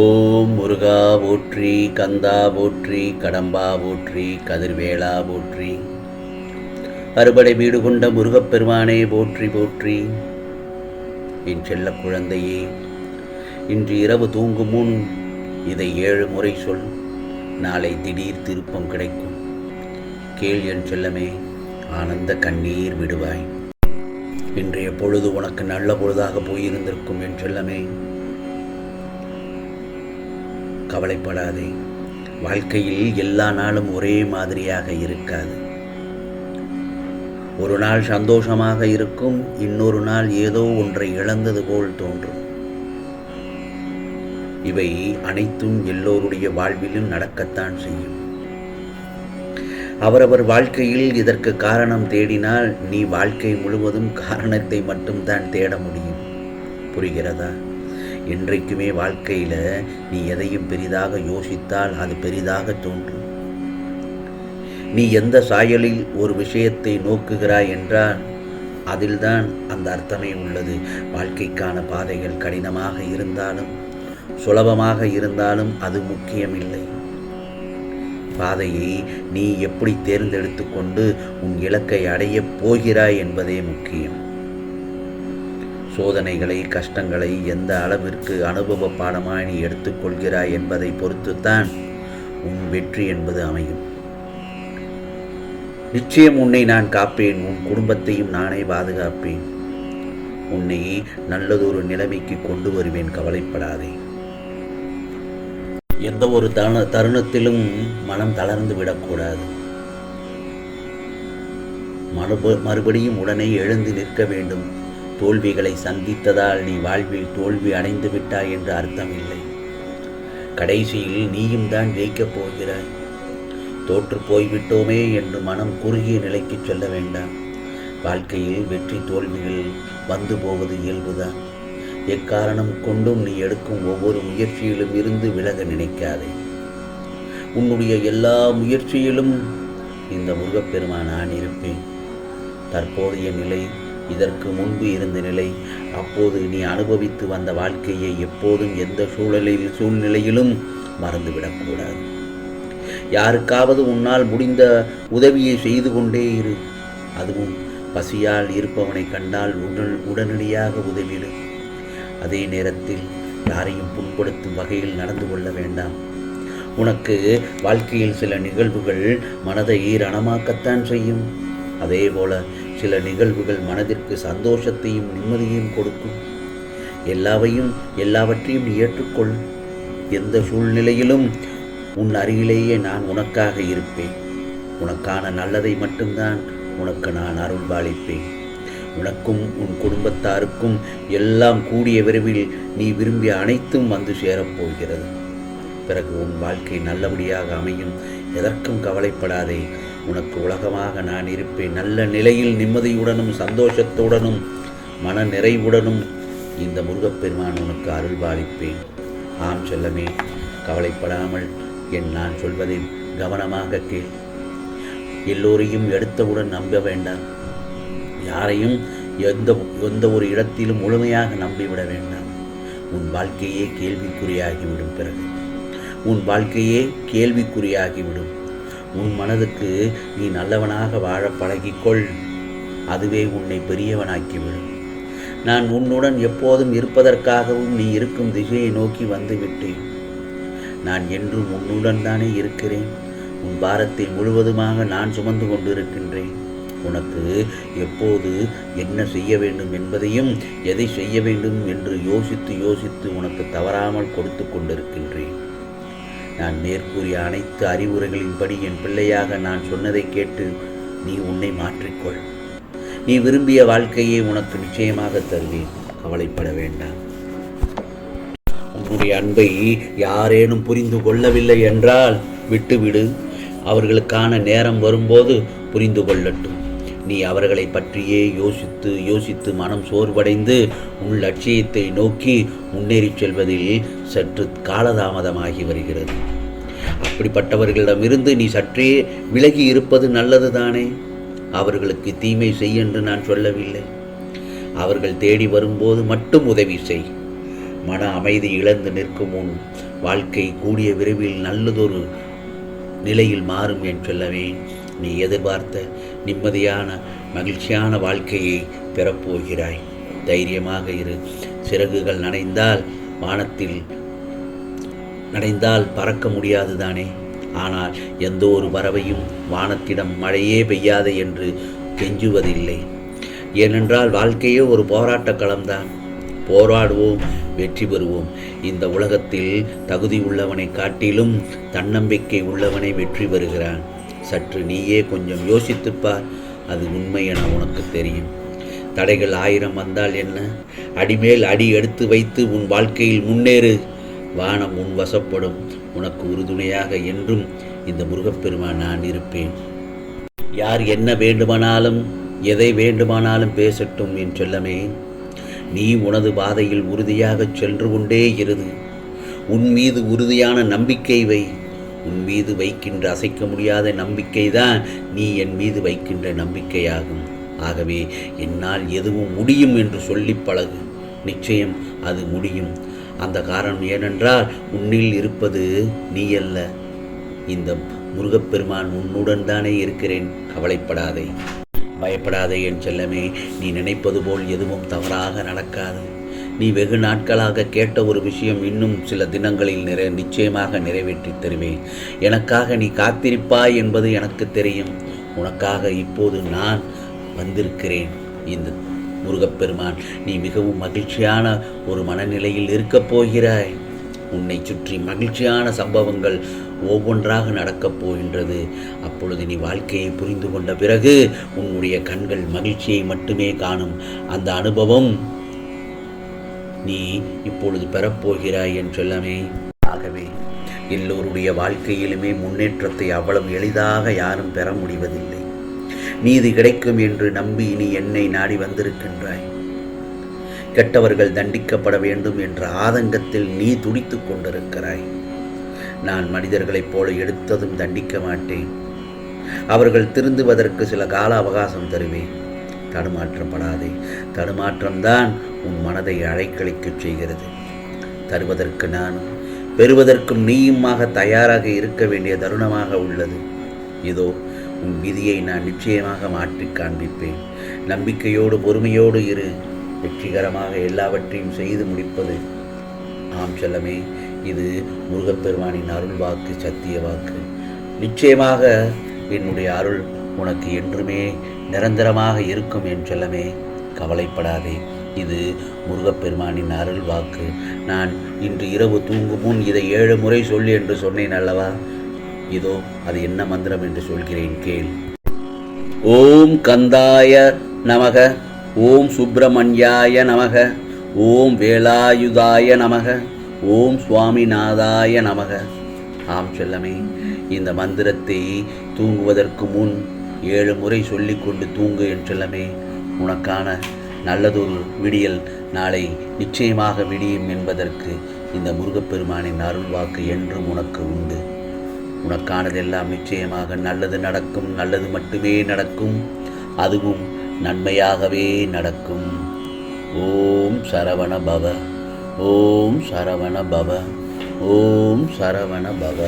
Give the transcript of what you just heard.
ஓம் முருகா போற்றி கந்தா போற்றி கடம்பா போற்றி கதிர்வேளா போற்றி. அறுபடை வீடு கொண்ட முருகப்பெருமானே போற்றி போற்றி. என் செல்ல குழந்தையே இன்று இரவு தூங்கும் முன் இதை ஏழு முறை சொல். நாளை திடீர் திருப்பம் கிடைக்கும். கேள் என் செல்லமே ஆனந்த கண்ணீர் விடுவாய். இன்றைய பொழுது உனக்கு நல்ல பொழுதாக போயிருந்திருக்கும் என் செல்லமே. கவலைப்படாதே. வாழ்க்கையில் எல்லா நாளும் ஒரே மாதிரியாக இருக்காது. ஒரு நாள் சந்தோஷமாக இருக்கும் இன்னொரு நாள் ஏதோ ஒன்றை இழந்தது போல் தோன்றும். இவை அனைத்தும் எல்லோருடைய வாழ்விலும் நடக்கத்தான் செய்யும். அவரவர் வாழ்க்கையில் இதற்கு காரணம் தேடினால் நீ வாழ்க்கை முழுவதும் காரணத்தை மட்டும்தான் தேட முடியும். புரிகிறதா? என்றைக்குமே வாழ்க்கையில் நீ எதையும் பெரிதாக யோசித்தால் அது பெரிதாக தோன்றும். நீ எந்த சாயலில் ஒரு விஷயத்தை நோக்குகிறாய் என்றால் அதில்தான் அந்த அர்த்தமே உள்ளது. வாழ்க்கைக்கான பாதைகள் கடினமாக இருந்தாலும் சுலபமாக இருந்தாலும் அது முக்கியமில்லை. பாதையை நீ எப்படி தேர்ந்தெடுத்து கொண்டு உன் இலக்கை அடையப் போகிறாய் என்பதே முக்கியம். சோதனைகளை கஷ்டங்களை எந்த அளவிற்கு அனுபவ பாடமாய் நீ எடுத்துக்கொள்கிறாய் என்பதை பொறுத்துத்தான் உன் வெற்றி என்பது அமையும். நிச்சயம் உன்னை நான் காப்பேன். உன் குடும்பத்தையும் நானே பாதுகாப்பேன். உன்னை நல்லதொரு நிலைமைக்கு கொண்டு வருவேன். கவலைப்படாதே. எந்த ஒரு தருண தருணத்திலும் மனம் தளர்ந்து விடக்கூடாது. மறுப மறுபடியும் உடனே எழுந்து நிற்க வேண்டும். தோல்விகளை சந்தித்ததால் நீ வாழ்வில் தோல்வி அடைந்து விட்டாய் என்று அர்த்தமில்லை. கடைசியில் நீயும் தான் ஜெயிக்கப் போகிறாய். தோற்று போய்விட்டோமே என்று மனம் குறுகிய நிலைக்கு செல்ல வேண்டாம். வாழ்க்கையில் வெற்றி தோல்விகள் வந்து போவது இயல்புதான். எக்காரணம் கொண்டும் நீ எடுக்கும் ஒவ்வொரு முயற்சியிலும் இருந்து விலக நினைக்காதே. உன்னுடைய எல்லா முயற்சியிலும் இந்த முருகப்பெருமான் நான் இருப்பேன். தற்போதைய நிலை இதற்கு முன்பு இருந்த நிலை அப்போது நீ அனுபவித்து வந்த வாழ்க்கையை எப்போதும் எந்த சூழலில் சூழ்நிலையிலும் மறந்துவிடக்கூடாது. யாருக்காவது உன்னால் முடிந்த உதவியை செய்து கொண்டே இரு. அதுவும் பசியால் இருப்பவனை கண்டால் உடல் உடனடியாக உதவிடு. அதே நேரத்தில் யாரையும் புண்படுத்தும் வகையில் நடந்து கொள்ள வேண்டாம். உனக்கு வாழ்க்கையில் சில நிகழ்வுகள் மனதை ரணமாக்கத்தான் செய்யும். அதே போல சில நிகழ்வுகள் மனதிற்கு சந்தோஷத்தையும் நிம்மதியையும் கொடுக்கும். எல்லாவையும் எல்லாவற்றையும் நீ ஏற்றுக்கொள். எந்த சூழ்நிலையிலும் உன் அருகிலேயே நான் உனக்காக இருப்பேன். உனக்கான நல்லதை மட்டும்தான் உனக்கு நான் அருள்பாலிப்பேன். உனக்கும் உன் குடும்பத்தாருக்கும் எல்லாம் கூடிய விரைவில் நீ விரும்பிய அனைத்தும் வந்து சேரப்போகிறது. பிறகு உன் வாழ்க்கை நல்லபடியாக அமையும். எதற்கும் கவலைப்படாதே. உனக்கு உலகமாக நான் இருப்பேன். நல்ல நிலையில் நிம்மதியுடனும் சந்தோஷத்துடனும் மன நிறைவுடனும் இந்த முருகப்பெருமான் உனக்கு அருள் பாலிப்பேன் ஆம் செல்லமே கவலைப்படாமல் என் நான் சொல்வதை கவனமாக கேள். எல்லோரையும் எடுத்தவுடன் நம்ப வேண்டாம். யாரையும் எந்த எந்த ஒரு இடத்திலும் முழுமையாக நம்பிவிட வேண்டாம். உன் வாழ்க்கையே கேள்விக்குறியாகிவிடும் பிறகு. உன் வாழ்க்கையே கேள்விக்குறியாகிவிடும். உன் மனதுக்கு நீ நல்லவனாக வாழ பழகிக்கொள். அதுவே உன்னை பெரியவனாக்கிவிடும். நான் உன்னுடன் எப்போதும் இருப்பதற்காகவும் நீ இருக்கும் திசையை நோக்கி வந்துவிட்டேன். நான் என்றும் உன்னுடன் தானே இருக்கிறேன். உன் பாரத்தை முழுவதுமாக நான் சுமந்து கொண்டிருக்கின்றேன். உனக்கு எப்போது என்ன செய்ய வேண்டும் என்பதையும் எதை செய்ய வேண்டும் என்று யோசித்து யோசித்து உனக்கு தவறாமல் கொடுத்து கொண்டிருக்கின்றேன். நான் மேற்கூறிய அனைத்து அறிவுரைகளின்படி என் பிள்ளையாக நான் சொன்னதை கேட்டு நீ உன்னை மாற்றிக்கொள். நீ விரும்பிய வாழ்க்கையை உனக்கு நிச்சயமாக தருவேன். கவலைப்பட வேண்டாம். உன்னுடைய அன்பை யாரேனும் புரிந்து கொள்ளவில்லை என்றால் விட்டுவிடு. அவர்களுக்கான நேரம் வரும்போது புரிந்து கொள்ளட்டும். நீ அவர்களை பற்றியே யோசித்து யோசித்து மனம் சோர்வடைந்து உன் லட்சியத்தை நோக்கி முன்னேறிச் செல்வதில் சற்று காலதாமதமாகி வருகிறது. அப்படிப்பட்டவர்களிடமிருந்து நீ சற்றே விலகி இருப்பது நல்லது தானே அவர்களுக்கு தீமை செய் என்று நான் சொல்லவில்லை. அவர்கள் தேடி வரும்போது மட்டும் உதவி செய். மன அமைதி இழந்து நிற்கும் உன் வாழ்க்கை கூடிய விரைவில் நல்லதொரு நிலையில் மாறும் என் சொல்லவே நீ எதிர்பார்த்த நிம்மதியான மகிழ்ச்சியான வாழ்க்கையை பெறப்போகிறாய். தைரியமாக இரு. சிறகுகள் நனைந்தால் வானத்தில் நடைந்தால் பறக்க முடியாது தானே. ஆனால் எந்த ஒரு பறவையும் வானத்திடம் மழையே பெய்யாதே என்று கெஞ்சுவதில்லை. ஏனென்றால் வாழ்க்கையே ஒரு போராட்ட களம்தான். போராடுவோம் வெற்றி பெறுவோம். இந்த உலகத்தில் தகுதி உள்ளவனை காட்டிலும் தன்னம்பிக்கை உள்ளவனை வெற்றி பெறுகிறான். சற்று நீயே கொஞ்சம் யோசித்துப்பார். அது உண்மை என உனக்கு தெரியும். தடைகள் ஆயிரம் வந்தால் என்ன? அடிமேல் அடி எடுத்து வைத்து உன் வாழ்க்கையில் முன்னேறு. வானம் உன் வசப்படும். உனக்கு உறுதுணையாக என்றும் இந்த முருகப்பெருமான் நான் இருப்பேன். யார் என்ன வேண்டுமானாலும் எதை வேண்டுமானாலும் பேசட்டும் என் செல்லமே. நீ உனது பாதையில் உறுதியாகச் சென்று கொண்டே இரு. உன் மீது உறுதியான நம்பிக்கை வை. உன் மீது வைக்கின்ற அசைக்க முடியாத நம்பிக்கைதான் நீ என் மீது வைக்கின்ற நம்பிக்கையாகும். ஆகவே என்னால் எதுவும் முடியும் என்று சொல்லி பழகு. நிச்சயம் அது முடியும். அந்த காரணம் ஏனென்றால் உன்னில் இருப்பது நீ அல்ல இந்த முருகப்பெருமான் உன்னுடன் தானே இருக்கிறேன். கவலைப்படாதே. பயப்படாதே என் செல்லமே. நீ நினைப்பது போல் எதுவும் தவறாக நடக்காது. நீ வெகு நாட்களாக கேட்ட ஒரு விஷயம் இன்னும் சில தினங்களில் நிறை நிச்சயமாக நிறைவேற்றித் தருவேன். எனக்காக நீ காத்திருப்பாய் என்பது எனக்கு தெரியும். உனக்காக இப்போது நான் வந்திருக்கிறேன். இந்த முருகப்பெருமான் நீ மிகவும் மகிழ்ச்சியான ஒரு மனநிலையில் இருக்கப் போகிறாய். உன்னை சுற்றி மகிழ்ச்சியான சம்பவங்கள் ஒவ்வொன்றாக நடக்கப் போகின்றது. அப்பொழுது நீ வாழ்க்கையை புரிந்து கொண்ட பிறகு உன்னுடைய கண்கள் மகிழ்ச்சியை மட்டுமே காணும். அந்த அனுபவம் நீ இப்பொழுது பெறப்போகிறாய் என்றெல்லாமே. ஆகவே எல்லோருடைய வாழ்க்கையிலுமே முன்னேற்றத்தை அவ்வளவு எளிதாக யாரும் பெற முடிவதில்லை. நீதி கிடைக்கும் என்று நம்பி நீ என்னை நாடி வந்திருக்கின்றாய். கெட்டவர்கள் தண்டிக்கப்பட வேண்டும் என்ற ஆதங்கத்தில் நீ துடித்து கொண்டிருக்கிறாய். நான் மனிதர்களைப் போல எடுத்ததும் தண்டிக்க மாட்டேன். அவர்கள் திருந்துவதற்கு சில கால அவகாசம் தருவேன். தடுமாற்றப்படாதே. தடுமாற்றம்தான் உன் மனதை அழைக்கழிக்கச் செய்கிறது. தருவதற்கு நானும் பெறுவதற்கும் நீயுமாக தயாராக இருக்க வேண்டிய தருணமாக உள்ளது. இதோ உன் விதியை நான் நிச்சயமாக மாற்றி காண்பிப்பேன். நம்பிக்கையோடு பொறுமையோடு இரு. வெற்றிகரமாக எல்லாவற்றையும் செய்து முடிப்பது. ஆம் செல்லமே இது முருகப்பெருமானின் அருள் வாக்கு சத்திய வாக்கு. நிச்சயமாக என்னுடைய அருள் உனக்கு என்றுமே நிரந்தரமாக இருக்கும் என் செல்லமே. கவலைப்படாதே. இது முருகப்பெருமானின் அருள் வாக்கு. நான் இன்று இரவு தூங்கும் முன் இதை ஏழு முறை சொல்லி என்று சொன்னேன் அல்லவா? இதோ அது என்ன மந்திரம் என்று சொல்கிறேன் கேள். ஓம் கந்தாய நமக. ஓம் சுப்பிரமணியாய நமக. ஓம் வேலாயுதாய நமக. ஓம் சுவாமிநாதாய நமக. ஆம் செல்லமே இந்த மந்திரத்தை தூங்குவதற்கு முன் ஏழு முறை சொல்லிக்கொண்டு தூங்கு என்றெல்லாமே உனக்கான நல்லதொரு விடியல் நாளை நிச்சயமாக விடியும் என்பதற்கு இந்த முருகப்பெருமானின் அருள் வாக்கு என்றும் உனக்கு உண்டு. உனக்கானதெல்லாம் நிச்சயமாக நல்லது நடக்கும் நல்லது மட்டுமே நடக்கும் அதுவும் நன்மையாகவே நடக்கும். ஓம் சரவண பவ ஓம் சரவண பவ ஓம் சரவண பவ.